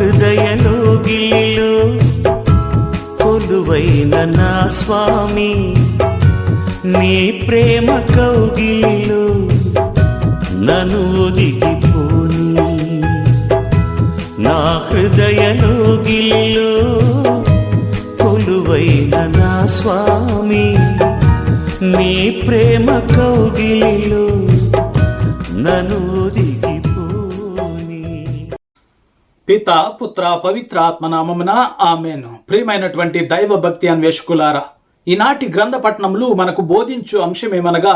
హృదయలో గిల్లిలో కొలువైన నా స్వామి నీ ప్రేమ కౌగిలిలో నను ఒదిగిపోని. నా హృదయలో గిల్లిలో కొలువైన నా స్వామి నీ ప్రేమ కౌగిలిలో నను ఒదిగిపోని పిత పుత్ర పవిత్ర ఆత్మనామమున ఆమెను. ప్రియమైనటువంటి దైవ భక్తి అన్వేషకులారా ఈనాటి గ్రంథ పట్టణములు మనకు బోధించు అంశమేమనగా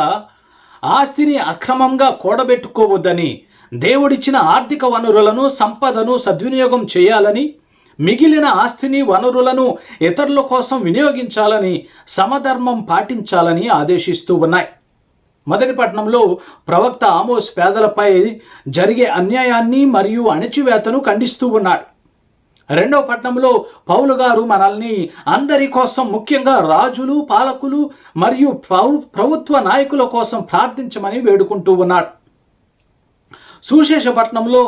ఆస్తిని అక్రమంగా కూడబెట్టుకోవద్దని దేవుడిచ్చిన ఆర్థిక వనరులను సంపదను సద్వినియోగం చేయాలని మిగిలిన ఆస్తిని వనరులను ఇతరుల కోసం వినియోగించాలని సమధర్మం పాటించాలని ఆదేశిస్తూ ఉన్నాయి. మొదటి పట్టణంలో ప్రవక్త ఆమోస్ పేదలపై జరిగే అన్యాయాన్ని మరియు అణచివేతను ఖండిస్తూ ఉన్నాడు. రెండవ పట్టణంలో పౌలు గారు మనల్ని అందరి కోసం ముఖ్యంగా రాజులు పాలకులు మరియు ప్రభుత్వ నాయకుల కోసం ప్రార్థించమని వేడుకుంటూ ఉన్నాడు. సుశేషపట్నంలో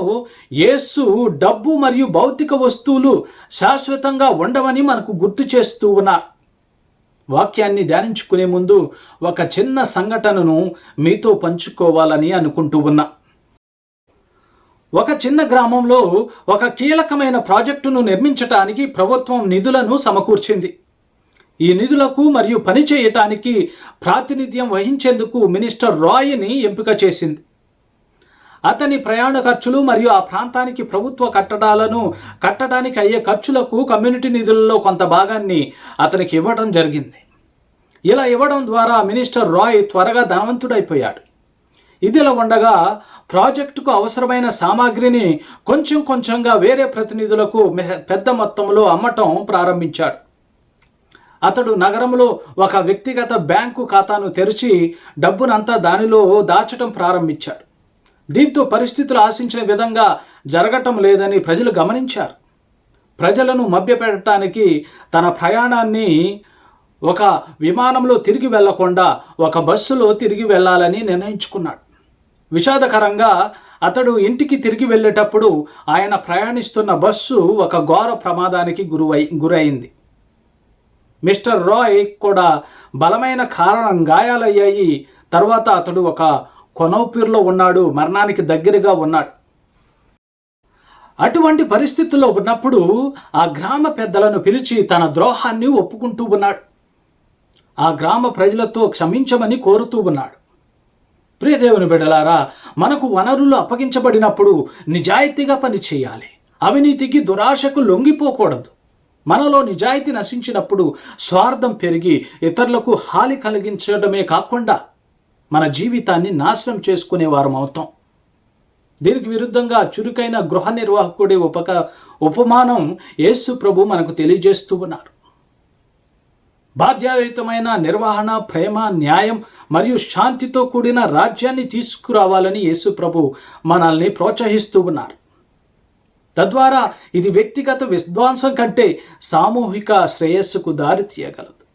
యేసు డబ్బు మరియు భౌతిక వస్తువులు శాశ్వతంగా ఉండవని మనకు గుర్తు చేస్తూ ఉన్నారు. వాక్యాన్ని ధ్యానించుకునే ముందు ఒక చిన్న సంఘటనను మీతో పంచుకోవాలని అనుకుంటూ ఉన్నా. ఒక చిన్న గ్రామంలో ఒక కీలకమైన ప్రాజెక్టును నిర్మించటానికి ప్రభుత్వం నిధులను సమకూర్చింది. ఈ నిధులకు మరియు పని చేయటానికి ప్రాతినిధ్యం వహించేందుకు మినిస్టర్ రాయ్ని ఎంపిక చేసింది. అతని ప్రయాణ ఖర్చులు మరియు ఆ ప్రాంతానికి ప్రభుత్వ కట్టడాలను కట్టడానికి అయ్యే ఖర్చులకు కమ్యూనిటీ నిధులలో కొంత భాగాన్ని అతనికి ఇవ్వడం జరిగింది. ఇలా ఇవ్వడం ద్వారా మినిస్టర్ రాయ్ త్వరగా ధనవంతుడైపోయాడు. ఇదిలా ఉండగా ప్రాజెక్టుకు అవసరమైన సామాగ్రిని కొంచెం కొంచెంగా వేరే ప్రతినిధులకు పెద్ద మొత్తంలో అమ్మటం ప్రారంభించాడు. అతడు నగరంలో ఒక వ్యక్తిగత బ్యాంకు ఖాతాను తెరిచి డబ్బునంతా దానిలో దాచటం ప్రారంభించాడు. దీంతో పరిస్థితులు ఆశించిన విధంగా జరగటం లేదని ప్రజలు గమనించారు. ప్రజలను మభ్యపెట్టడానికి తన ప్రయాణాన్ని ఒక విమానంలో తిరిగి వెళ్ళకుండా ఒక బస్సులో తిరిగి వెళ్ళాలని నిర్ణయించుకున్నాడు. విషాదకరంగా అతడు ఇంటికి తిరిగి వెళ్ళేటప్పుడు ఆయన ప్రయాణిస్తున్న బస్సు ఒక ఘోర ప్రమాదానికి గురువై గురైంది. మిస్టర్ రాయ్ కూడా బలమైన కారణం గాయాలయ్యాయి. తర్వాత అతడు ఒక కొనౌపీర్లో ఉన్నాడు మరణానికి దగ్గరగా ఉన్నాడు. అటువంటి పరిస్థితుల్లో ఉన్నప్పుడు ఆ గ్రామ పెద్దలను పిలిచి తన ద్రోహాన్ని ఒప్పుకుంటూ ఉన్నాడు. ఆ గ్రామ ప్రజలతో క్షమించమని కోరుతూ ఉన్నాడు. ప్రియదేవుని బిడలారా మనకు వనరులు అప్పగించబడినప్పుడు నిజాయితీగా పని చేయాలి. అవినీతికి దురాశకు లొంగిపోకూడదు. మనలో నిజాయితీ నశించినప్పుడు స్వార్థం పెరిగి ఇతరులకు హాని కలిగించడమే కాకుండా మన జీవితాన్ని నాశనం చేసుకునే వారం అవుతాం. దీనికి విరుద్ధంగా చురుకైన గృహ నిర్వాహకుడి ఉపక ఉపమానం యేసు ప్రభు మనకు తెలియజేస్తూ ఉన్నారు. బాధ్యాయుతమైన నిర్వహణ ప్రేమ న్యాయం మరియు శాంతితో కూడిన రాజ్యాన్ని తీసుకురావాలని యేసు ప్రభు మనల్ని ప్రోత్సహిస్తూ ఉన్నారు. తద్వారా ఇది వ్యక్తిగత విధ్వంసం కంటే సామూహిక శ్రేయస్సుకు దారి తీయగలదు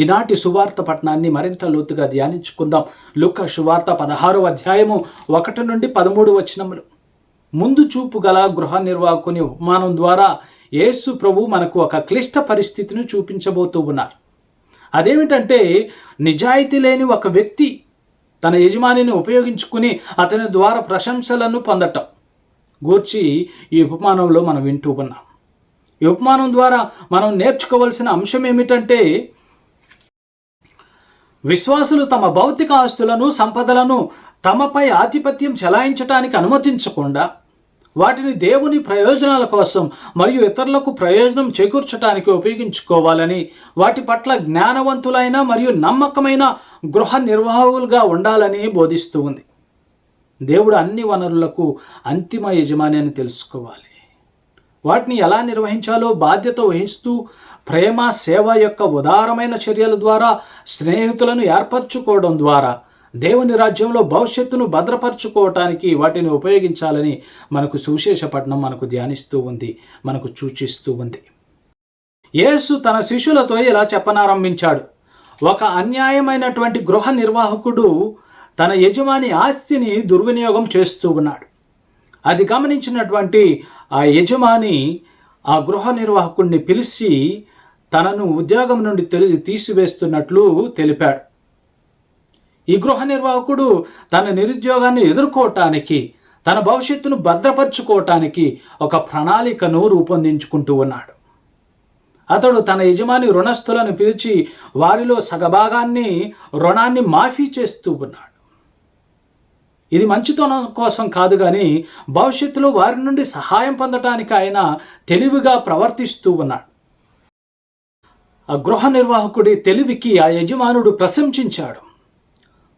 ఈనాటి సువార్త పట్టణాన్ని మరింత లోతుగా ధ్యానించుకుందాం. లుక్క సువార్త పదహారో అధ్యాయము ఒకటి నుండి పదమూడు వచనములు. ముందు చూపు గల గృహ నిర్వాహకుని ఉపమానం ద్వారా యేసు ప్రభు మనకు ఒక క్లిష్ట పరిస్థితిని చూపించబోతూ ఉన్నారు. అదేమిటంటే నిజాయితీ లేని ఒక వ్యక్తి తన యజమానిని ఉపయోగించుకుని అతని ద్వారా ప్రశంసలను పొందటం గూర్చి ఈ ఉపమానంలో మనం వింటూ ఉన్నాం. ఈ ఉపమానం ద్వారా మనం నేర్చుకోవాల్సిన అంశం ఏమిటంటే విశ్వాసులు తమ భౌతిక ఆస్తులను సంపదలను తమపై ఆధిపత్యం చెలాయించటానికి అనుమతించకుండా వాటిని దేవుని ప్రయోజనాల కోసం మరియు ఇతరులకు ప్రయోజనం చేకూర్చడానికి ఉపయోగించుకోవాలని వాటి పట్ల జ్ఞానవంతులైన మరియు నమ్మకమైన గృహ నిర్వాహకులుగా ఉండాలని బోధిస్తూ ఉంది. దేవుడు అన్ని వనరులకు అంతిమ యజమాని అని తెలుసుకోవాలి. వాటిని ఎలా నిర్వహించాలో బాధ్యత వహిస్తూ ప్రేమ సేవ యొక్క ఉదారమైన చర్యల ద్వారా స్నేహితులను ఏర్పరచుకోవడం ద్వారా దేవుని రాజ్యంలో భవిష్యత్తును భద్రపరచుకోవటానికి వాటిని ఉపయోగించాలని మనకు సువిశేషపట్నం మనకు ధ్యానిస్తూ ఉంది మనకు సూచిస్తూ ఉంది. యేసు తన శిష్యులతో ఇలా చెప్పనారంభించాడు. ఒక అన్యాయమైనటువంటి గృహ నిర్వాహకుడు తన యజమాని ఆస్తిని దుర్వినియోగం చేస్తూ ఉన్నాడు. అది గమనించినటువంటి ఆ యజమాని ఆ గృహ నిర్వాహకుడిని పిలిచి తనను ఉద్యోగం నుండి తెలి- తీసివేస్తున్నట్లు తెలిపాడు. ఈ గృహ నిర్వాహకుడు తన నిరుద్యోగాన్ని ఎదుర్కోవటానికి తన భవిష్యత్తును భద్రపరుచుకోవటానికి ఒక ప్రణాళికను రూపొందించుకుంటూ ఉన్నాడు. అతడు తన యజమాని రుణస్థులను పిలిచి వారిలో సగభాగాన్ని రుణాన్ని మాఫీ చేస్తూ ఉన్నాడు. ఇది మంచితనం కోసం కాదు కానీ భవిష్యత్తులో వారి నుండి సహాయం పొందటానికి ఆయన తెలివిగా ప్రవర్తిస్తూ ఉన్నాడు. ఆ గృహ నిర్వాహకుడి తెలివికి ఆ యజమానుడు ప్రశంసించాడు.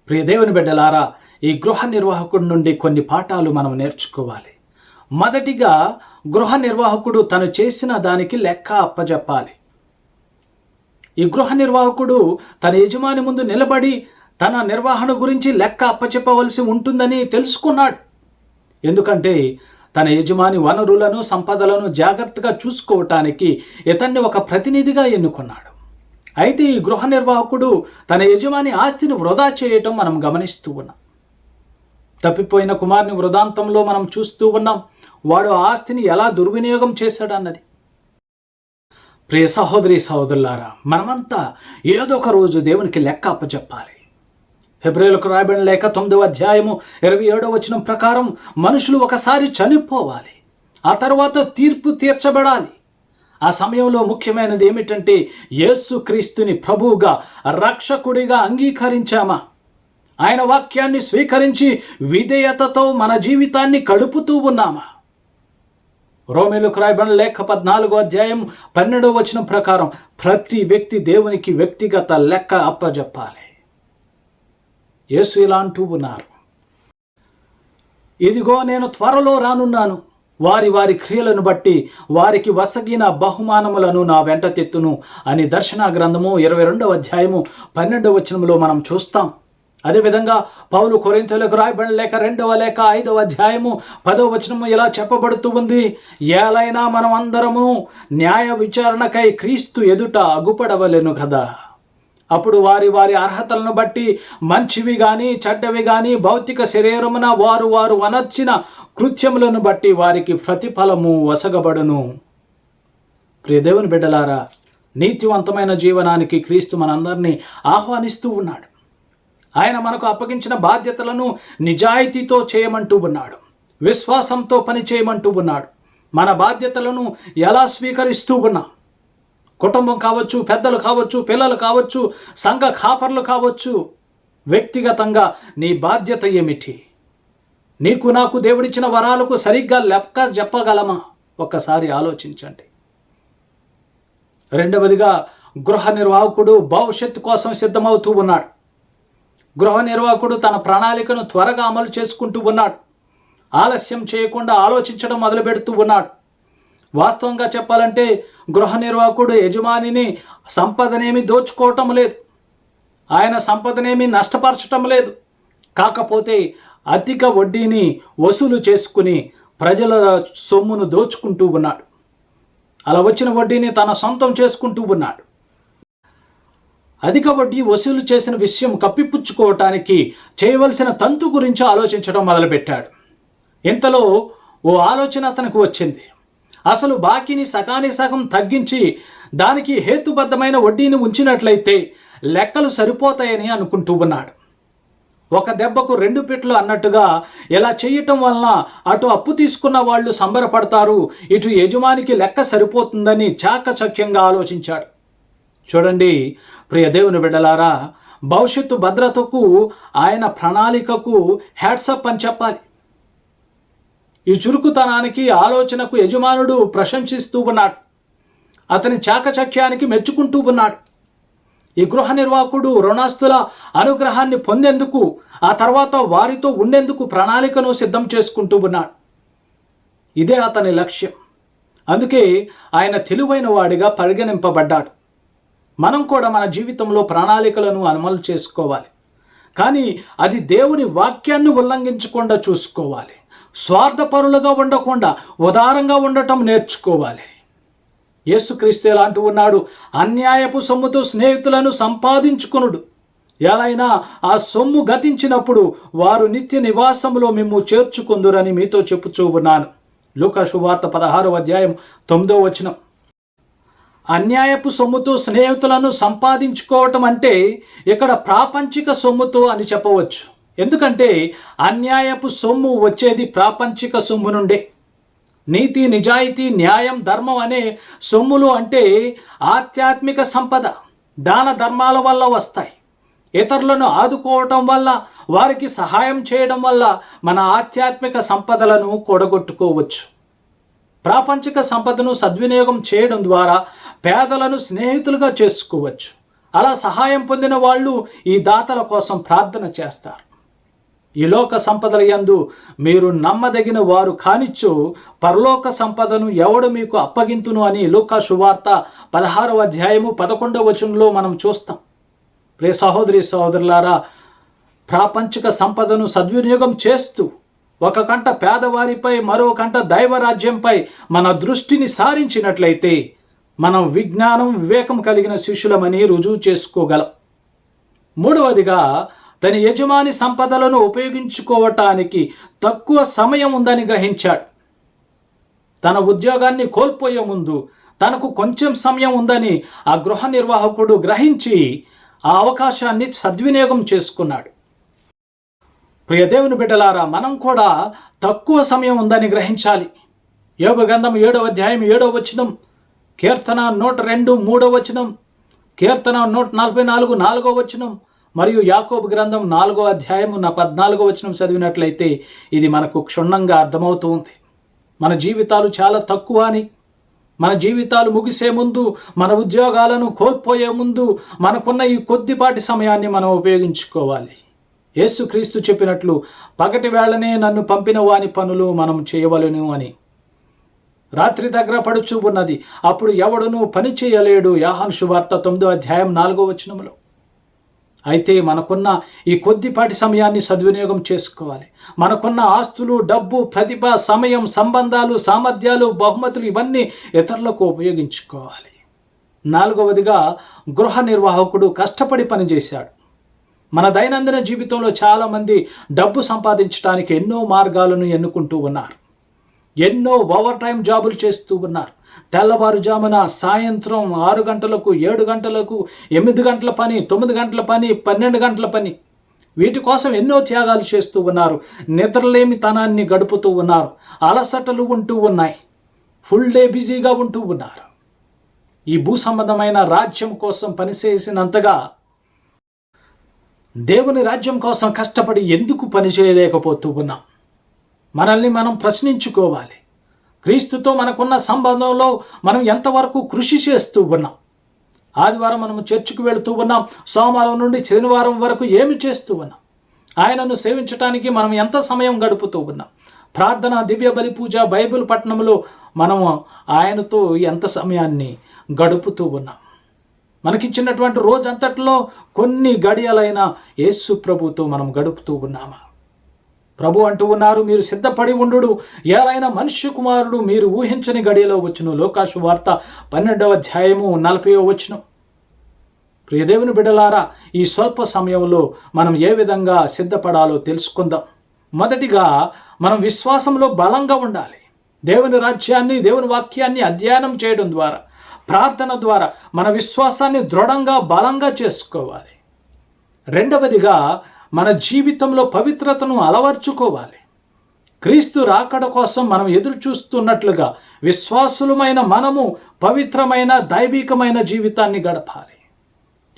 ప్రియదేవుని బిడ్డలారా ఈ గృహ నిర్వాహకుడి నుండి కొన్ని పాఠాలు మనం నేర్చుకోవాలి. మొదటిగా గృహ నిర్వాహకుడు తను చేసిన దానికి లెక్క అప్పజెప్పాలి. ఈ గృహ నిర్వాహకుడు తన యజమాని ముందు నిలబడి తన నిర్వహణ గురించి లెక్క అప్పచెప్పవలసి ఉంటుందని తెలుసుకున్నాడు. ఎందుకంటే తన యజమాని వనరులను సంపదలను జాగ్రత్తగా చూసుకోవటానికి ఇతన్ని ఒక ప్రతినిధిగా ఎన్నుకున్నాడు. అయితే ఈ గృహ నిర్వాహకుడు తన యజమాని ఆస్తిని వృధా చేయటం మనం గమనిస్తూ ఉన్నాం. తప్పిపోయిన కుమార్ని వృధాంతంలో మనం చూస్తూ ఉన్నాం వాడు ఆ ఆస్తిని ఎలా దుర్వినియోగం చేశాడన్నది. ప్రియ సహోదరి సహోదరులారా మనమంతా ఏదో ఒక రోజు దేవునికి లెక్క అప్పచెప్పాలి. హెబ్రేలకు రాయబడిన లేక తొమ్మిదవ అధ్యాయము ఇరవై ఏడవ వచనం ప్రకారం మనుషులు ఒకసారి చనిపోవాలి ఆ తర్వాత తీర్పు తీర్చబడాలి. ఆ సమయంలో ముఖ్యమైనది ఏమిటంటే యేసు క్రీస్తుని ప్రభువుగా రక్షకుడిగా అంగీకరించామా? ఆయన వాక్యాన్ని స్వీకరించి విధేయతతో మన జీవితాన్ని గడుపుతూ ఉన్నామా? రోమిలకు రాయబడిన లేఖ పద్నాలుగో అధ్యాయం పన్నెండవ వచనం ప్రకారం ప్రతి వ్యక్తి దేవునికి వ్యక్తిగత లెక్క అప్పజెప్పాలి. యేసు ఇలా అంటూ ఉన్నారు. ఇదిగో నేను త్వరలో రానున్నాను. వారి వారి క్రియలను బట్టి వారికి వసగిన బహుమానములను నా వెంట తెత్తును అని దర్శన గ్రంథము ఇరవై రెండవ అధ్యాయము పన్నెండవ వచనంలో మనం చూస్తాం. అదేవిధంగా పౌలు కొరింతలకు రాయబడిన లేక రెండవ లేక ఐదవ అధ్యాయము పదవ వచనము ఇలా చెప్పబడుతూ ఉంది. ఏలైనా మనం అందరము న్యాయ విచారణకై క్రీస్తు ఎదుట అగుపడవలేను కదా? అప్పుడు వారి వారి అర్హతలను బట్టి మంచివి కానీ చెడ్డవి కానీ భౌతిక శరీరమున వారు వారు అనర్చిన కృత్యములను బట్టి వారికి ప్రతిఫలము వసగబడును. ప్రియదేవుని బిడ్డలారా నీతివంతమైన జీవనానికి క్రీస్తు మనందరినీ ఆహ్వానిస్తూ ఉన్నాడు. ఆయన మనకు అప్పగించిన బాధ్యతలను నిజాయితీతో చేయమంటూ ఉన్నాడు. విశ్వాసంతో పని చేయమంటూ ఉన్నాడు. మన బాధ్యతలను ఎలా స్వీకరిస్తూ ఉన్నాం? కుటుంబం కావచ్చు పెద్దలు కావచ్చు పిల్లలు కావచ్చు సంఘ కాపర్లు కావచ్చు వ్యక్తిగతంగా నీ బాధ్యత ఏమిటి? నీకు నాకు దేవుడిచ్చిన వరాలకు సరిగ్గా లెక్క చెప్పగలమా? ఒక్కసారి ఆలోచించండి. రెండవదిగా గృహ నిర్వాహకుడు భవిష్యత్తు కోసం సిద్ధమవుతూ ఉన్నాడు. గృహ నిర్వాహకుడు తన ప్రణాళికను త్వరగా అమలు చేసుకుంటూ ఉన్నాడు. ఆలస్యం చేయకుండా ఆలోచించడం మొదలు పెడుతూ ఉన్నాడు. వాస్తవంగా చెప్పాలంటే గృహ నిర్వాహకుడు యజమానిని సంపదనేమి దోచుకోవటం లేదు. ఆయన సంపదనేమి నష్టపరచటం లేదు. కాకపోతే అధిక వడ్డీని వసూలు చేసుకుని ప్రజల సొమ్మును దోచుకుంటూ ఉన్నాడు. అలా వచ్చిన వడ్డీని తన సొంతం చేసుకుంటూ ఉన్నాడు. అధిక వడ్డీ వసూలు చేసిన విషయం కప్పిపుచ్చుకోవటానికి చేయవలసిన తంతు గురించి ఆలోచించడం మొదలుపెట్టాడు. ఇంతలో ఓ ఆలోచన అతనికి వచ్చింది. అసలు బాకీని సగానికి సగం తగ్గించి దానికి హేతుబద్ధమైన వడ్డీని ఉంచినట్లయితే లెక్కలు సరిపోతాయని అనుకుంటూ ఉన్నాడు. ఒక దెబ్బకు రెండు పెట్లు అన్నట్టుగా ఇలా చేయటం వలన అటు అప్పు తీసుకున్న వాళ్ళు సంబరపడతారు ఇటు యజమానికి లెక్క సరిపోతుందని చాకచక్యంగా ఆలోచించాడు. చూడండి ప్రియ దేవుని బిడ్డలారా భవిష్యత్తు భద్రతకు ఆయన ప్రణాళికకు హ్యాట్సప్ అని చెప్పాలి. ఈ చురుకుతనానికి ఆలోచనకు యజమానుడు ప్రశంసిస్తూ ఉన్నాడు. అతని చాకచక్యానికి మెచ్చుకుంటూ ఉన్నాడు. ఈ గృహ నిర్వాహకుడు రుణాస్తుల అనుగ్రహాన్ని పొందేందుకు ఆ తర్వాత వారితో ఉండేందుకు ప్రణాళికను సిద్ధం చేసుకుంటూ ఉన్నాడు. ఇదే అతని లక్ష్యం. అందుకే ఆయన తెలివైన వాడిగా పరిగణింపబడ్డాడు. మనం కూడా మన జీవితంలో ప్రణాళికలను అమలు చేసుకోవాలి. కానీ అది దేవుని వాక్యాన్ని ఉల్లంఘించకుండా చూసుకోవాలి. స్వార్థపరులుగా ఉండకుండా ఉదారంగా ఉండటం నేర్చుకోవాలి. యేసుక్రీస్తు ఎలా అంటూ ఉన్నాడు అన్యాయపు సొమ్ముతో స్నేహితులను సంపాదించుకునుడు. ఎలాయినా ఆ సొమ్ము గతించినప్పుడు వారు నిత్య నివాసములో మేము చేర్చుకుందురని మీతో చెప్పుచూ ఉన్నాను. లూకా శువార్త పదహారవ అధ్యాయం తొమ్మిదో వచనం. అన్యాయపు సొమ్ముతో స్నేహితులను సంపాదించుకోవటం అంటే ఇక్కడ ప్రాపంచిక సొమ్ముతో అని చెప్పవచ్చు. ఎందుకంటే అన్యాయపు సొమ్ము వచ్చేది ప్రాపంచిక సొమ్ము నుండే. నీతి నిజాయితీ న్యాయం ధర్మం అనే సొమ్ములు అంటే ఆధ్యాత్మిక సంపద దాన ధర్మాల వల్ల వస్తాయి. ఇతరులను ఆదుకోవటం వల్ల వారికి సహాయం చేయడం వల్ల మన ఆధ్యాత్మిక సంపదలను కూడగొట్టుకోవచ్చు. ప్రాపంచిక సంపదను సద్వినియోగం చేయడం ద్వారా పేదలను స్నేహితులుగా చేసుకోవచ్చు. అలా సహాయం పొందిన వాళ్ళు ఈ దాతల కోసం ప్రార్థన చేస్తారు. ఈ లోక సంపదల యందు మీరు నమ్మదగిన వారు కానిచ్చు పరలోక సంపదను ఎవడు మీకు అప్పగింతును అని లోక శువార్త పదహారవ అధ్యాయము పదకొండవ వచనంలో మనం చూస్తాం. ప్రే సహోదరి సహోదరులారా ప్రాపంచిక సంపదను సద్వినియోగం చేస్తూ ఒక కంట పేదవారిపై మరో కంట దైవరాజ్యంపై మన దృష్టిని సారించినట్లయితే మనం విజ్ఞానం వివేకం కలిగిన శిష్యులమని రుజువు చేసుకోగలం. మూడవదిగా తన యజమాని సంపదలను ఉపయోగించుకోవటానికి తక్కువ సమయం ఉందని గ్రహించాడు. తన ఉద్యోగాన్ని కోల్పోయే ముందు తనకు కొంచెం సమయం ఉందని ఆ గృహ నిర్వాహకుడు గ్రహించి ఆ అవకాశాన్ని సద్వినియోగం చేసుకున్నాడు. ప్రియ దేవుని బిడ్డలారా మనం కూడా తక్కువ సమయం ఉందని గ్రహించాలి. యోగ గంధం ఏడవ అధ్యాయం ఏడవ వచనం కీర్తన నూట రెండు మూడవ వచనం కీర్తన నూట నలభై నాలుగు నాలుగో వచనం మరియు యాకోబు గ్రంథం నాలుగో అధ్యాయం నా పద్నాలుగో వచనం చదివినట్లయితే ఇది మనకు క్షుణ్ణంగా అర్థమవుతుంది మన జీవితాలు చాలా తక్కువ అని మన జీవితాలు ముగిసే ముందు మన ఉద్యోగాలను కోల్పోయే ముందు మనకున్న ఈ కొద్దిపాటి సమయాన్ని మనం ఉపయోగించుకోవాలి. యేసుక్రీస్తు చెప్పినట్లు పగటి వేళనే నన్ను పంపిన వాని పనులు మనం చేయవలను అని. రాత్రి దగ్గర పడుచు ఉన్నది అప్పుడు ఎవడునూ పని చేయలేడు. యాహన్ శువార్త తొమ్మిదో అధ్యాయం నాలుగో వచనంలో అయితే మనకున్న ఈ కొద్దిపాటి సమయాన్ని సద్వినియోగం చేసుకోవాలి. మనకున్న ఆస్తులు డబ్బు ప్రతిభ సమయం సంబంధాలు సామర్థ్యాలు బహుమతులు ఇవన్నీ ఇతరులకు ఉపయోగించుకోవాలి. నాలుగవదిగా గృహ నిర్వాహకుడు కష్టపడి పనిచేశాడు. మన దైనందిన జీవితంలో చాలామంది డబ్బు సంపాదించడానికి ఎన్నో మార్గాలను ఎన్నుకుంటూ ఉన్నారు. ఎన్నో ఓవర్ టైం జాబులు చేస్తూ ఉన్నారు. తెల్లవారుజామున సాయంత్రం ఆరు గంటలకు ఏడు గంటలకు ఎనిమిది గంటల పని తొమ్మిది గంటల పని పన్నెండు గంటల పని. వీటి కోసం ఎన్నో త్యాగాలు చేస్తూ ఉన్నారు. నిద్రలేమి తనాన్ని గడుపుతూ ఉన్నారు. అలసటలు ఉంటూ ఉన్నాయి. ఫుల్ డే బిజీగా ఉంటూ ఉన్నారు. ఈ భూ సంబంధమైన రాజ్యం కోసం పనిచేసినంతగా దేవుని రాజ్యం కోసం కష్టపడి ఎందుకు పని చేయలేకపోతూ ఉన్నాం? మనల్ని మనం ప్రశ్నించుకోవాలి. క్రీస్తుతో మనకున్న సంబంధంలో మనం ఎంతవరకు కృషి చేస్తూ ఉన్నాం? ఆదివారం మనం చర్చికి వెళుతూ ఉన్నాం. సోమవారం నుండి శనివారం వరకు ఏమి చేస్తూ ఉన్నాం? ఆయనను సేవించడానికి మనం ఎంత సమయం గడుపుతూ ఉన్నాం? ప్రార్థన దివ్య బలి పూజ బైబిల్ పట్టణంలో మనము ఆయనతో ఎంత సమయాన్ని గడుపుతూ ఉన్నాం? మనకిచ్చినటువంటి రోజంతట్లో కొన్ని గడియలైన యేసు ప్రభుతో మనం గడుపుతూ ఉన్నామా? ప్రభు అంటూ ఉన్నారు మీరు సిద్ధపడి ఉండు ఏలైనా మనుష్య కుమారుడు మీరు ఊహించని గడియలో వచ్చును. లోకాశు వార్త పన్నెండవ అధ్యాయము నలభైవ వచ్చును ప్రియదేవుని బిడలారా ఈ స్వల్ప సమయంలో మనం ఏ విధంగా సిద్ధపడాలో తెలుసుకుందాం. మొదటిగా మనం విశ్వాసంలో బలంగా ఉండాలి. దేవుని రాజ్యాన్ని దేవుని వాక్యాన్ని అధ్యయనం చేయడం ద్వారా ప్రార్థన ద్వారా మన విశ్వాసాన్ని దృఢంగా బలంగా చేసుకోవాలి. రెండవదిగా మన జీవితంలో పవిత్రతను అలవర్చుకోవాలి. క్రీస్తు రాకడ కోసం మనం ఎదురు చూస్తున్నట్లుగా విశ్వాసులమైన మనము పవిత్రమైన దైవికమైన జీవితాన్ని గడపాలి.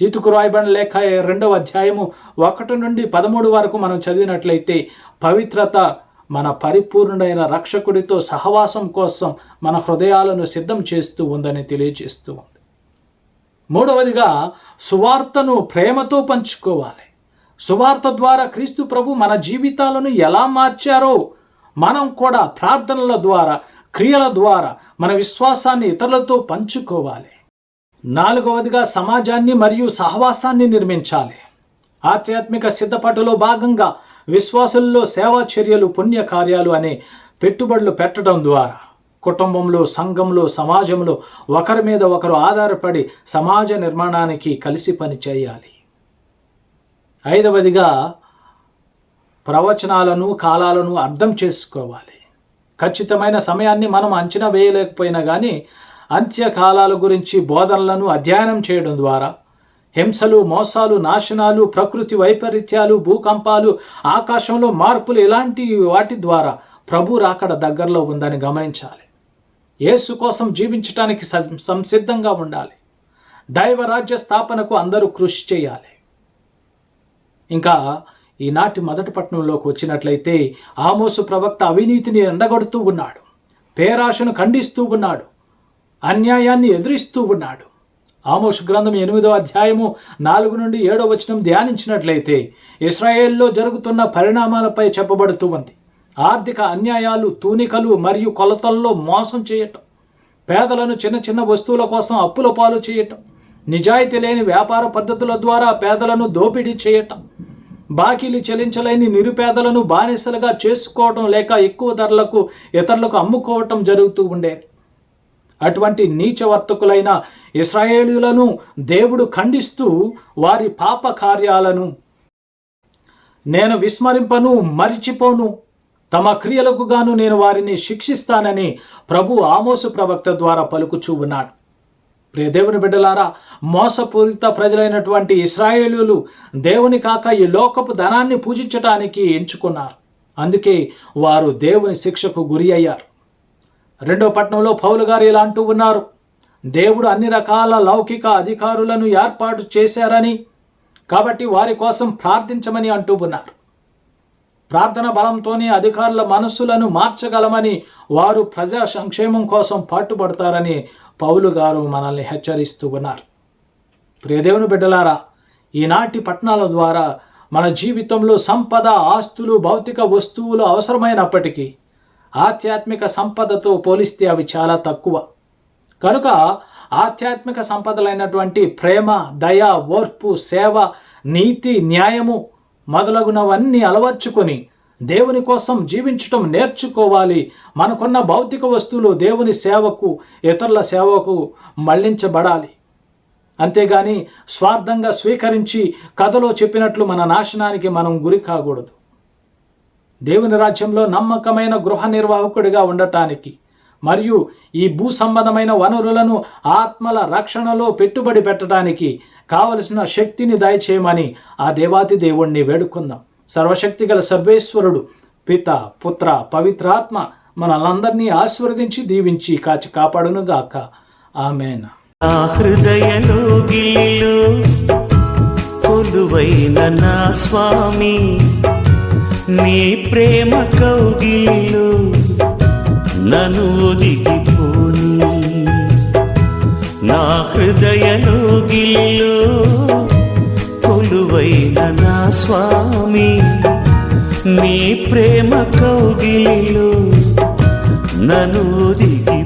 జీతుకు రాయబడిన లేఖ రెండవ అధ్యాయము ఒకటి నుండి పదమూడు వరకు మనం చదివినట్లయితే పవిత్రత మన పరిపూర్ణుడైన రక్షకుడితో సహవాసం కోసం మన హృదయాలను సిద్ధం చేస్తూ ఉందని తెలియజేస్తూ ఉంది. మూడవదిగా సువార్తను ప్రేమతో పంచుకోవాలి. సువార్త ద్వారా క్రీస్తు ప్రభు మన జీవితాలను ఎలా మార్చారో మనం కూడా ప్రార్థనల ద్వారా క్రియల ద్వారా మన విశ్వాసాన్ని ఇతరులతో పంచుకోవాలి. నాలుగవదిగా సమాజాన్ని మరియు సహవాసాన్ని నిర్మించాలి. ఆధ్యాత్మిక సిద్ధపాటులో భాగంగా విశ్వాసుల్లో సేవా చర్యలు పుణ్య కార్యాలు అనే పెట్టుబడులు పెట్టడం ద్వారా కుటుంబంలో సంఘంలో సమాజంలో ఒకరి మీద ఒకరు ఆధారపడి సమాజ నిర్మాణానికి కలిసి పని చేయాలి. ఐదవదిగా ప్రవచనాలను కాలాలను అర్థం చేసుకోవాలి. ఖచ్చితమైన సమయాన్ని మనం అంచనా వేయలేకపోయినా కానీ అంత్యకాలాల గురించి బోధనలను అధ్యయనం చేయడం ద్వారా హింసలు మోసాలు నాశనాలు ప్రకృతి వైపరీత్యాలు భూకంపాలు ఆకాశంలో మార్పులు ఇలాంటి వాటి ద్వారా ప్రభు రాకడ దగ్గరలో ఉందని గమనించాలి. యేసు కోసం జీవించటానికి సం- సంసిద్ధంగా ఉండాలి. దైవరాజ్య స్థాపనకు అందరూ కృషి చేయాలి. ఇంకా ఈనాటి మొదటి పట్టణంలోకి వచ్చినట్లయితే ఆమోసు ప్రవక్త అవినీతిని ఎండగొడుతూ ఉన్నాడు పేరాశను ఖండిస్తూ ఉన్నాడు అన్యాయాన్ని ఎదురిస్తూ ఉన్నాడు. ఆమోసు గ్రంథం ఎనిమిదో అధ్యాయము నాలుగు నుండి ఏడో వచనం ధ్యానించినట్లయితే ఇస్రాయేల్లో జరుగుతున్న పరిణామాలపై చెప్పబడుతూ ఉంది. ఆర్థిక అన్యాయాలు తూనికలు మరియు కొలతల్లో మోసం చేయటం పేదలను చిన్న చిన్న వస్తువుల కోసం అప్పుల పాలు చేయటం నిజాయితీ లేని వ్యాపార పద్ధతుల ద్వారా పేదలను దోపిడీ చేయటం బాకీలు చెల్లించలేని నిరుపేదలను బానిసలుగా చేసుకోవటం లేక ఎక్కువ ధరలకు ఇతరులకు అమ్ముకోవటం జరుగుతూ ఉండేది. అటువంటి నీచవర్తకులైన ఇస్రాయేలీలను దేవుడు ఖండిస్తూ వారి పాప కార్యాలను నేను విస్మరింపను మరిచిపోను. తమ క్రియలకు గాను నేను వారిని శిక్షిస్తానని ప్రభు ఆమోసు ప్రవక్త ద్వారా పలుకుచూ ఉన్నాడు. ప్రియ దేవుని బిడ్డలారా మోసపూరిత ప్రజలైనటువంటి ఇస్రాయేలీలు దేవుని కాక ఈ లోకపు ధనాన్ని పూజించటానికి ఎంచుకున్నారు. అందుకే వారు దేవుని శిక్షకు గురి అయ్యారు. రెండో పట్టణంలో పౌలు గారు ఇలా అంటూ ఉన్నారు దేవుడు అన్ని రకాల లౌకిక అధికారులను ఏర్పాటు చేశారని కాబట్టి వారి కోసం ప్రార్థించమని అంటూ ఉన్నారు. ప్రార్థన బలంతోనే అధికారుల మనస్సులను మార్చగలమని వారు ప్రజా సంక్షేమం కోసం పాటుపడతారని పౌలు గారు మనల్ని హెచ్చరిస్తూ ఉన్నారు. ప్రియదేవుని బిడ్డలారా ఈనాటి పట్టణాల ద్వారా మన జీవితంలో సంపద ఆస్తులు భౌతిక వస్తువులు అవసరమైనప్పటికీ ఆధ్యాత్మిక సంపదతో పోలిస్తే అవి చాలా తక్కువ. కనుక ఆధ్యాత్మిక సంపదలైనటువంటి ప్రేమ దయ ఓర్పు సేవ నీతి న్యాయము మొదలగునవన్నీ అలవర్చుకొని దేవుని కోసం జీవించటం నేర్చుకోవాలి. మనకున్న భౌతిక వస్తువులు దేవుని సేవకు ఇతరుల సేవకు మళ్ళించబడాలి. అంతేగాని స్వార్థంగా స్వీకరించి కథలో చెప్పినట్లు మన నాశనానికి మనం గురి కాకూడదు. దేవుని రాజ్యంలో నమ్మకమైన గృహ నిర్వాహకుడిగా ఉండటానికి మరియు ఈ భూ సంబంధమైన వనరులను ఆత్మల రక్షణలో పెట్టుబడి పెట్టడానికి కావలసిన శక్తిని దయచేయమని ఆ దేవాతి దేవుణ్ణి వేడుకుందాం. సర్వశక్తి గల సర్వేశ్వరుడు పిత పుత్ర పవిత్రాత్మ మనలందరినీ ఆశీర్వదించి దీవించి కాచి కాపాడునుగాక. ఆమెన్. నా కొలువైన నా స్వామి నీ ప్రేమ కౌగిలిలో నను ఒదిగిపోని. నా హృదయలో గిల్లిలో నా స్వామి నీ ప్రేమ కౌగిలిలో నన్ను దిగి